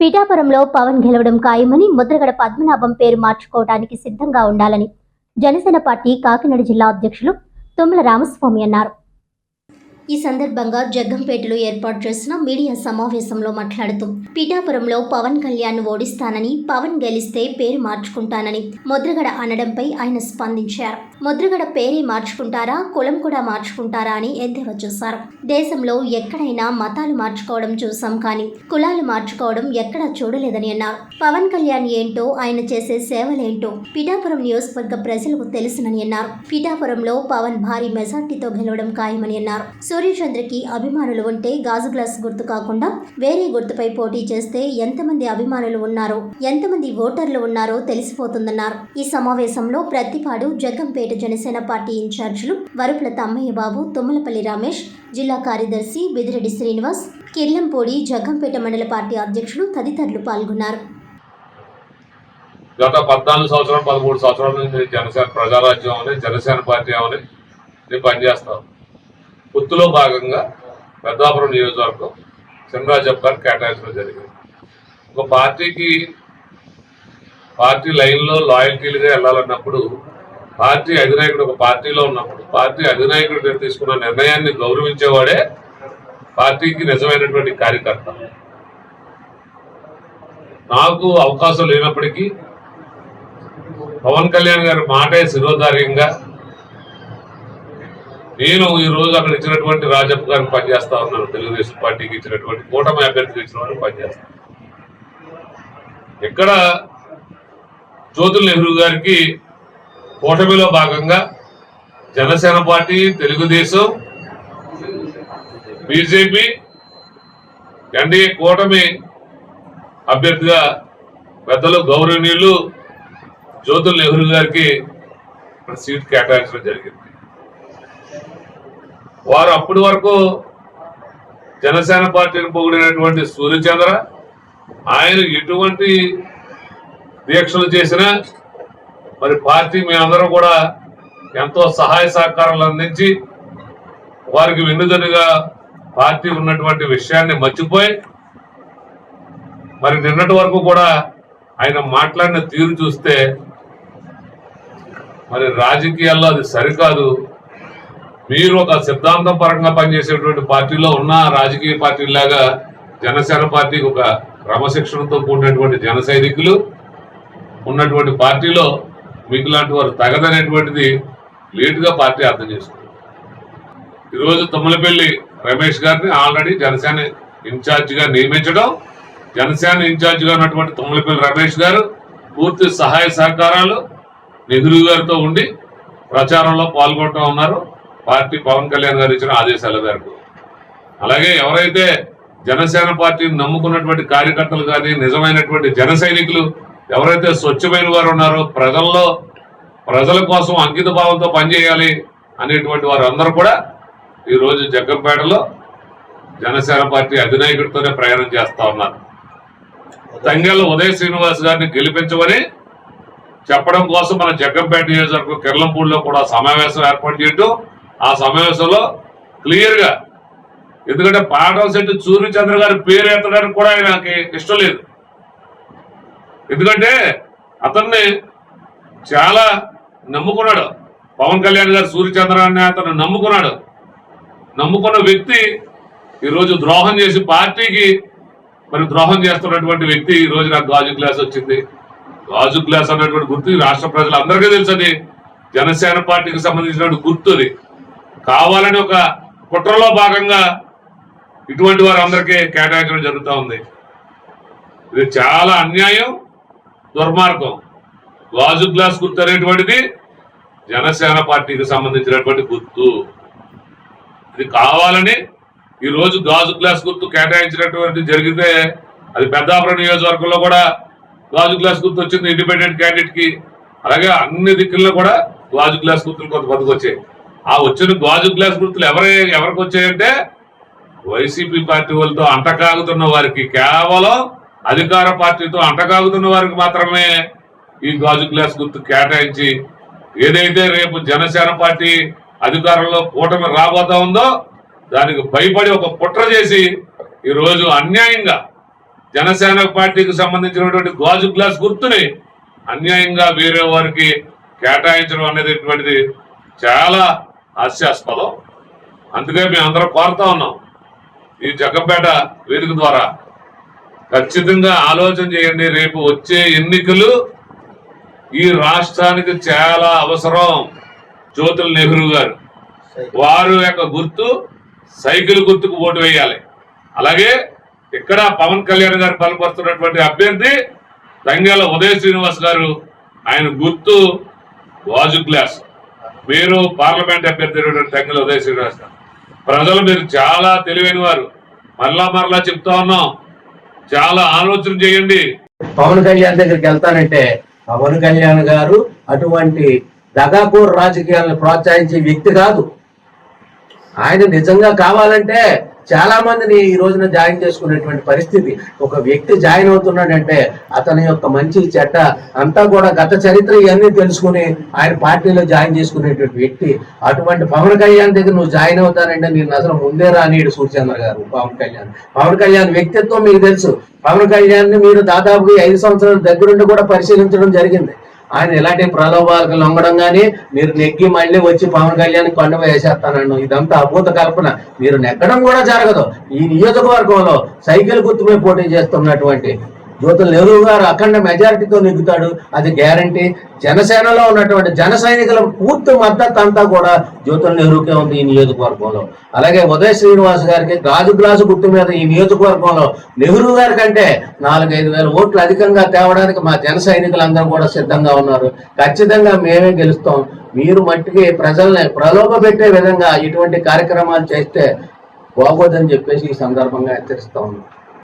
పిఠాపురంలో పవన్ గెలవడం ఖాయమని ముద్రగడ పద్మనాభం పేరు మార్చుకోవడానికి సిద్ధంగా ఉండాలని జనసేన పార్టీ కాకినాడ జిల్లా అధ్యక్షులు తుమ్మల రామస్వామి అన్నారు. ఈ సందర్భంగా జగ్గంపేటలో ఏర్పాటు చేసిన మీడియా సమావేశంలో మాట్లాడుతూ పిఠాపురంలో పవన్ కళ్యాణ్ ఓడిస్తానని పవన్ గెలిస్తే పేరు మార్చుకుంటానని ముద్రగడ అనడంపై ఆయన స్పందించారు. ముద్రగడ పేరే మార్చుకుంటారా? కులం కూడా మార్చుకుంటారా అని ఎద్దేవా చూశారు. దేశంలో ఎక్కడైనా మతాలు మార్చుకోవడం చూసాం కానీ కులాలు మార్చుకోవడం ఎక్కడా చూడలేదని అన్నారు. పవన్ కళ్యాణ్ ఏంటో ఆయన చేసే సేవలేంటో పిఠాపురం నియోజకవర్గ ప్రజలకు తెలుసునని అన్నారు. పిఠాపురంలో పవన్ భారీ మెజార్టీతో గెలవడం ఖాయమని అన్నారు. సూర్యచంద్రకి అభిమానులు ఉంటే గాజు గ్లాస్ గుర్తు కాకుండా వేరే గుర్తుపై పోటీ చేస్తే ఎంతమంది అభిమానులు ఉన్నారో ఎంతమంది ఓటర్లు ఉన్నారో తెలిసిపోతుందన్నారు. ఈ సమావేశంలో ప్రతిపాడు జగ్గంపేట జనసేన పార్టీ ఇన్ఛార్జీలు వరుపుల తమ్మయ్య బాబు తుమ్మలపల్లి రమేష్ జిల్లా కార్యదర్శి బిదిరెడ్డి శ్రీనివాస్ కిర్లంపూడి జగ్గంపేట మండల పార్టీ అధ్యక్షులు తదితరులు పాల్గొన్నారు. గత పద్నాలుగు సంవత్సరాలు పదమూడు సంవత్సరాల నుంచి జనసేన ప్రజారాజ్యం అని జనసేన పార్టీ అని నేను పనిచేస్తాను. పొత్తులో భాగంగా పెద్దాపురం నియోజకవర్గం చినరాజప్ప గారు కేటాయించడం జరిగింది. ఒక పార్టీకి పార్టీ లైన్లో లాయల్టీలుగా వెళ్ళాలన్నప్పుడు పార్టీ అధినాయకుడు ఒక పార్టీలో ఉన్నప్పుడు పార్టీ అధినాయకుడు తీసుకున్న నిర్ణయాన్ని గౌరవించేవాడే పార్టీకి నిజమైనటువంటి కార్యకర్త. నాకు అవకాశం లేనప్పటికీ పవన్ కళ్యాణ్ గారి మాటే శిరోధార్యంగా నేను ఈ రోజు అక్కడ ఇచ్చినటువంటి రాజప్ప గారికి పనిచేస్తా ఉన్నాను తెలుగుదేశం పార్టీకి ఇచ్చినటువంటి కూటమి అభ్యర్థికి ఇచ్చిన వారికి పనిచేస్తాను ఇక్కడ జ్యోతుల నెహ్రూ గారికి కూటమిలో భాగంగా Janasena party Telugudesam BJP NDA కూటమి అభ్యర్థిగా పెద్దలు గౌరవనీయులు జ్యోతుల్ నెహ్రూ గారికి సీట్ కేటాయించడం జరిగింది. వారు అప్పటి వరకు జనసేన పార్టీని పొగిడినటువంటి సూర్యచంద్ర ఆయన ఎటువంటి దీక్షలు చేసినా మరి పార్టీ మేమందరం కూడా ఎంతో సహాయ సహకారాలు అందించి వారికి వెన్నుదన్నుగా పార్టీ ఉన్నటువంటి విషయాన్ని మర్చిపోయి మరి నిన్నటి వరకు కూడా ఆయన మాట్లాడిన తీరు చూస్తే మరి రాజకీయాల్లో అది సరికాదు. మీరు ఒక సిద్ధాంతం పరంగా పనిచేసేటువంటి పార్టీలో ఉన్న రాజకీయ పార్టీలాగా జనసేన పార్టీకి ఒక క్రమశిక్షణతో కూడినటువంటి జన సైనికులు ఉన్నటువంటి పార్టీలో మీకు లాంటి వారు తగదనేటువంటిది లేటుగా పార్టీ అర్థం చేసుకుంది. ఈరోజు తుమ్మలపల్లి రమేష్ గారిని ఆల్రెడీ జనసేన ఇన్ఛార్జిగా నియమించడం జనసేన ఇన్ఛార్జిగా ఉన్నటువంటి తుమ్మలపల్లి రమేష్ గారు పూర్తి సహాయ సహకారాలు నెహ్రూ గారితో ఉండి ప్రచారంలో పాల్గొంటూ ఉన్నారు. పార్టీ పవన్ కళ్యాణ్ గారు ఇచ్చిన ఆదేశాల మేరకు. అలాగే ఎవరైతే జనసేన పార్టీని నమ్ముకున్నటువంటి కార్యకర్తలు కానీ నిజమైనటువంటి జన సైనికులు ఎవరైతే స్వచ్ఛమైన వారు ఉన్నారో ప్రజల్లో ప్రజల కోసం అంకిత భావంతో పనిచేయాలి అనేటువంటి వారందరూ కూడా ఈ రోజు జగ్గంపేటలో జనసేన పార్టీ అధినాయకుడితోనే ప్రయాణం చేస్తా ఉన్నారు. తంగెళ్ళ ఉదయ శ్రీనివాస్ గారిని గెలిపించమని చెప్పడం కోసం మన జగ్గంపేట నియోజకవర్గం కిర్లంపూడిలో కూడా సమావేశం ఏర్పాటు చేయటం ఆ సమావేశంలో క్లియర్గా ఎందుకంటే పాఠం శెట్టి సూర్యచంద్ర గారి పేరు ఎత్తడానికి కూడా ఆయనకి ఇష్టం లేదు. ఎందుకంటే అతన్ని చాలా నమ్ముకున్నాడు. పవన్ కళ్యాణ్ గారు సూర్యచంద్రాన్ని అతను నమ్ముకున్నాడు. నమ్ముకున్న వ్యక్తి ఈరోజు ద్రోహం చేసి పార్టీకి మరి ద్రోహం చేస్తున్నటువంటి వ్యక్తి ఈ రోజు నాకు గాజు గ్లాస్ వచ్చింది. గాజు గ్లాస్ అన్నటువంటి గుర్తు రాష్ట్ర ప్రజలందరికీ తెలుసు జనసేన పార్టీకి సంబంధించినటువంటి గుర్తు అది. కావాలని ఒక కుట్రలో భాగంగా ఇటువంటి వారందరికీ కేటాయించడం జరుగుతూ ఉంది. ఇది చాలా అన్యాయం. దుర్మార్గం. గాజు గ్లాస్ గుర్తు అనేటువంటిది జనసేన పార్టీకి సంబంధించినటువంటి గుర్తు. ఇది కావాలని ఈరోజు గాజు గ్లాస్ గుర్తు కేటాయించినటువంటి జరిగితే అది పెద్దాపురం నియోజకవర్గంలో కూడా గాజు గ్లాస్ గుర్తు వచ్చింది ఇండిపెండెంట్ క్యాండిడేట్కి. అలాగే అన్ని దిక్కుల్లో కూడా గాజు గ్లాస్ గుర్తులు కొంతమందికి వచ్చాయి. ఆ వచ్చిన గాజు గ్లాస్ గుర్తులు ఎవరి ఎవరికి వచ్చాయంటే వైసీపీ పార్టీ వాళ్ళతో అంటకాగుతున్న వారికి. కేవలం అధికార పార్టీతో అంటగాగుతున్న వారికి మాత్రమే ఈ గాజు గ్లాస్ గుర్తు కేటాయించి ఏదైతే రేపు జనసేన పార్టీ అధికారంలో కూటమి రాబోతా ఉందో దానికి భయపడి ఒక కుట్ర చేసి ఈరోజు అన్యాయంగా జనసేన పార్టీకి సంబంధించినటువంటి గాజు గ్లాస్ గుర్తుని అన్యాయంగా వేరే వారికి కేటాయించడం అనేటువంటిది చాలా హాస్యాస్పదం. అందుకే మేము అందరం కోరుతా ఉన్నాం. ఈ జగ్గంపేట వేదిక ద్వారా ఖచ్చితంగా ఆలోచన చేయండి రేపు వచ్చే ఎన్నికలు ఈ రాష్ట్రానికి చాలా అవసరం. జ్యోతుల నెహ్రూ గారు. వారు యొక్క గుర్తు సైకిల్ గుర్తుకు ఓటు వేయాలి. అలాగే ఇక్కడ పవన్ కళ్యాణ్ గారు బలపరుస్తున్నటువంటి అభ్యర్థి తంగేల ఉదయ్ శ్రీనివాస్ గారు ఆయన గుర్తు వాజు గ్లాస్. మీరు పార్లమెంట్ అభ్యర్థి తంగెల ఉదయ్ శ్రీనివాస్ గారు. ప్రజలు మీరు చాలా తెలివైన వారు. మరలా మరలా చెప్తా ఉన్నాం. చాలా ఆలోచన చేయండి. పవన్ కళ్యాణ్ దగ్గరికి వెళ్తానంటే పవన్ కళ్యాణ్ గారు అటువంటి దగాకూర్ రాజకీయాలను ప్రోత్సహించే వ్యక్తి కాదు. ఆయన నిజంగా కావాలంటే చాలా మందిని ఈ రోజున జాయిన్ చేసుకునేటువంటి పరిస్థితి. ఒక వ్యక్తి జాయిన్ అవుతున్నాడంటే అతని యొక్క మంచి చెడ్డ అంతా కూడా గత చరిత్ర ఇవన్నీ తెలుసుకుని ఆయన పార్టీలో జాయిన్ చేసుకునేటువంటి వ్యక్తి. అటువంటి పవన్ కళ్యాణ్ దగ్గర నువ్వు జాయిన్ అవుతానంటే నేను అసలు ముందే రానీడు సూర్యచంద్ర గారు పవన్ కళ్యాణ్. పవన్ కళ్యాణ్ వ్యక్తిత్వం మీకు తెలుసు. పవన్ కళ్యాణ్ని మీరు దాదాపుగా ఐదు సంవత్సరాల దగ్గరుండి కూడా పరిశీలించడం జరిగింది. ఆయన ఇలాంటి ప్రలోభాలకు లొంగడం కానీ మీరు నెగ్గి మళ్ళీ వచ్చి పవన్ కళ్యాణ్ కొండ వేసేస్తానన్ను ఇదంతా అభూత కల్పన. మీరు నెగ్గడం కూడా జరగదు. ఈ నియోజకవర్గంలో సైకిల్ గుర్తుపై పోటీ చేస్తున్నటువంటి జ్యోతుల నెహ్రూ గారు అఖండ మెజారిటీతో నెగ్గుతాడు. అది గ్యారంటీ జనసేనలో ఉన్నటువంటి జన సైనికుల పూర్తి మద్దతు అంతా కూడా జ్యోతుల నెహ్రూకే ఉంది ఈ నియోజకవర్గంలో. అలాగే ఉదయ శ్రీనివాస్ గారికి గాజు గ్లాసు గుర్తు మీద ఈ నియోజకవర్గంలో నెహ్రూ గారి కంటే నాలుగైదు వేల ఓట్లు అధికంగా తేవడానికి మా జన సైనికులందరూ కూడా సిద్ధంగా ఉన్నారు. ఖచ్చితంగా మేమే గెలుస్తాం. మీరు మట్టికి ప్రజల్ని ప్రలోభ పెట్టే విధంగా ఇటువంటి కార్యక్రమాలు చేస్తే బాగోదని చెప్పేసి ఈ సందర్భంగా హెచ్చరిస్తా ఉన్నాం.